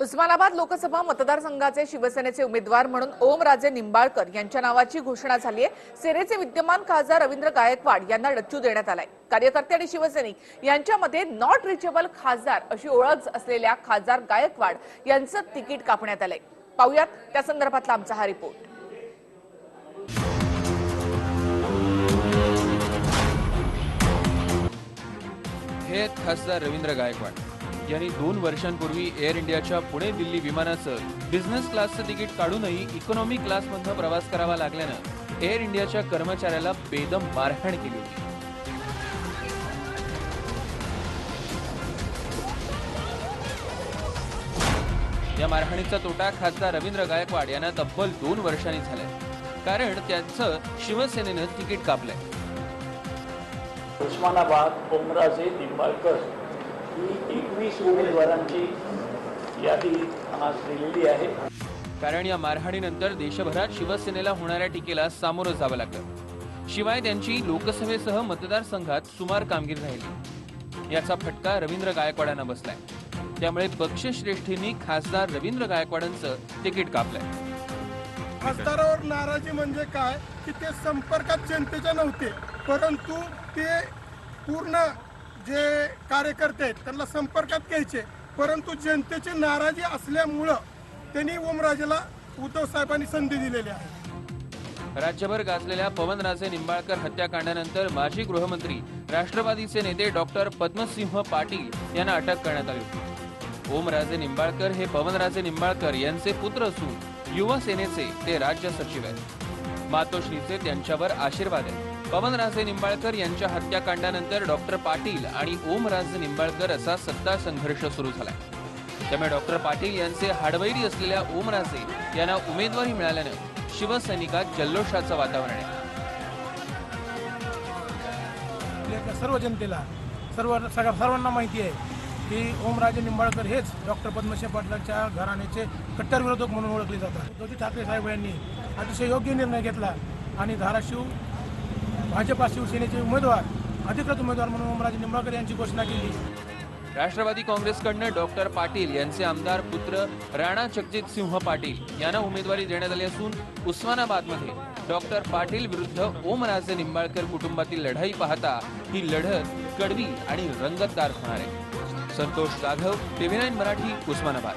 उस्मानाबाद लोकसभा मतदारसंघाचे शिवसेनेचे उमेदवार म्हणून ओमराजे निंबाळकर यांच्या नावाची घोषणा झाली आहे सेनेचे विद्यमान खासदार रवींद्र गायकवाड यांना डच्चू देण्यात आलाय. कार्यकर्ते आणि शिवसैनिक यांच्यामध्ये नॉट रिचेबल खासदार अशी ओळख असलेल्या खासदार गायकवाड यांचं तिकीट कापण्यात आलंय. पाहुयात त्या संदर्भातला आमचा हा रिपोर्ट. हे खासदार रवींद्र गायकवाड. यांनी दोन वर्षांपूर्वी एअर इंडियाच्या पुणे दिल्ली विमानाचं बिझनेस क्लासचं तिकीट काढूनही इकॉनॉमी क्लासमधनं प्रवास करावा लागल्यानं एअर इंडियाच्या कर्मचाऱ्याला बेदम मारहाण केली होती. या मारहाणीचा तोटा खासदार रवींद्र गायकवाड यांना तब्बल दोन वर्षांनी झालाय. कारण त्यांचं शिवसेनेनं तिकीट कापलंय. उस्मानाबाद ओमराजे निंबाळकर एकवीस उमेदवारांची यादी आज दिलेली आहे. कारण या मारहाणीनंतर देशभरात शिवसेनेला होणाऱ्या टीकेला सामोरं जावं लागलं. शिवाय त्यांची लोकसभेसह मतदारसंघात सुमार कामगिरी राहिली. याचा फटका रवींद्र गायकवाडांना बसलाय. त्यामुळे पक्षश्रेष्ठींनी खासदार रवींद्र गायकवाडांचं तिकीट कापलंय. खासदारावर नाराजी म्हणजे काय? की ते संपर्कात जनतेच्या नव्हते. परंतु ते पूर्ण जे कार्यकर्ते आहेत त्यांना संपर्कात घ्यायचे. परंतु जनतेची नाराजी असल्यामुळं त्यांनी ओमराजेला उद्धव साहेबांनी संधी दिलेली आहे. राज्यभर गाजलेल्या पवनराजे निंबाळकर हत्याकांडानंतर माजी गृहमंत्री राष्ट्रवादीचे नेते डॉक्टर पद्मसिंह पाटील यांना अटक करण्यात आली होती. ओमराजे निंबाळकर हे पवनराजे निंबाळकर यांचे पुत्र असून युवा सेनेचे ते राज्य सचिव आहेत. मातोश्रीचे त्यांच्यावर आशीर्वाद आहेत. पवनराजे निंबाळकर यांच्या हत्याकांडानंतर डॉक्टर पाटील आणि ओमराजे निंबाळकर असा सत्ता संघर्ष सुरू झालाय. त्यामुळे डॉक्टर पाटील यांचे हाडवैरी असलेल्या ओमराजे यांना उमेदवारी मिळाल्यानं शिवसैनिकात जल्लोषाचं वातावरण आहे. सर्व जनतेला सर्व सगळ्या सर्वांना माहिती आहे की ओमराजे निंबाळकर हेच डॉक्टर पद्मसिंह पाटलांच्या घराण्याचे कट्टर विरोधक म्हणून ओळखले जातात. उद्धवजी ठाकरे साहेब यांनी अतिशय योग्य निर्णय घेतला आणि धाराशिव भाजपा शिवसेनेचे उमेदवार अधिकृत उमेदवार म्हणून ओमराजे निंबाळकर यांची घोषणा केली. राष्ट्रवादी काँग्रेसकडनं डॉक्टर पाटील यांचे आमदार पुत्र राणा जगजित सिंह पाटील यांना उमेदवारी देण्यात आली असून उस्मानाबादमध्ये डॉक्टर पाटील विरुद्ध ओमराजे निंबाळकर कुटुंबातील लढाई पाहता ही लढत कडवी आणि रंगतदार होणार आहे. Santosh Jadhav TV nine Marathi Osmanabad.